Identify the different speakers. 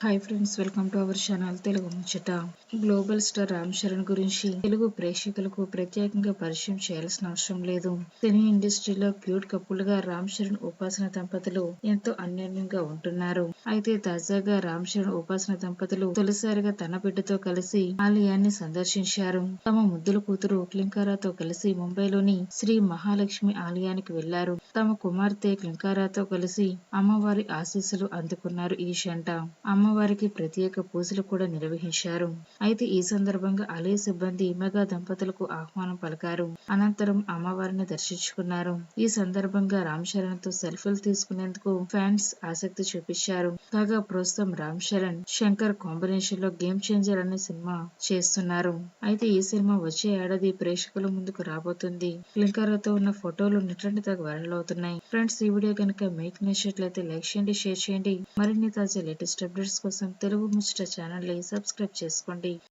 Speaker 1: Hi friends welcome to our channel Telugu ముచ్చట global star Ram Charan గురించి తెలుగు ప్రేక్షకులకు ప్రత్యేకంగా పరిచయం చేయాల్సిన అవసరం లేదు. సినీ ఇండస్ట్రీలో క్యూట్ కపుల్గా రామ్ చరణ్ ఉపాసన దంపతులు ఎంతో అన్యోన్యంగా ఉంటున్నారు. అయితే తాజాగా రామ్ చరణ్ ఉపాసన దంపతులు తొలిసారిగా తన బిడ్డతో కలిసి ఆలయాన్ని సందర్శించారు. తమ ముద్దుల కూతురు క్లింకారాతో కలిసి ముంబైలోని శ్రీ మహాలక్ష్మి ఆలయానికి వెళ్ళారు. తమ కుమార్తె క్లింకారాతో కలిసి అమ్మవారి ఆశీస్సులు అందుకున్నారు ఈ జంట అమ్మవారికి ప్రత్యేక పూజలు కూడా నిర్వహించారు. అయితే ఈ సందర్భంగా ఆలయ సిబ్బంది మెగా దంపతులకు ఆహ్వానం పలికారు. అనంతరం అమ్మవారిని దర్శించుకున్నారు. ఈ సందర్భంగా రామ్ చరణ్తో సెల్ఫీలు తీసుకునేందుకు ఫ్యాన్స్ ఆసక్తి చూపించారు. కాగా ప్రస్తుతం రామ్ చరణ్ శంకర్ కాంబినేషన్లో గేమ్ చేంజర్ అనే సినిమా చేస్తున్నారు. అయితే ఈ సినిమా వచ్చే ఏడాది ప్రేక్షకుల ముందుకు రాబోతుంది. లింకారాతో ఉన్న ఫోటోలు నెట్లంటి తెగ వైరల్ అవుతున్నాయి. ఫ్రెండ్స్ ఈ వీడియో కనుక మీకు నచ్చినట్లయితే లైక్ చేయండి షేర్ చేయండి. మరిన్ని తాజా లేటెస్ట్ అప్డేట్స్ కోసం తెలుగు ముచ్చట ఛానల్ని సబ్స్క్రైబ్ చేసుకోండి.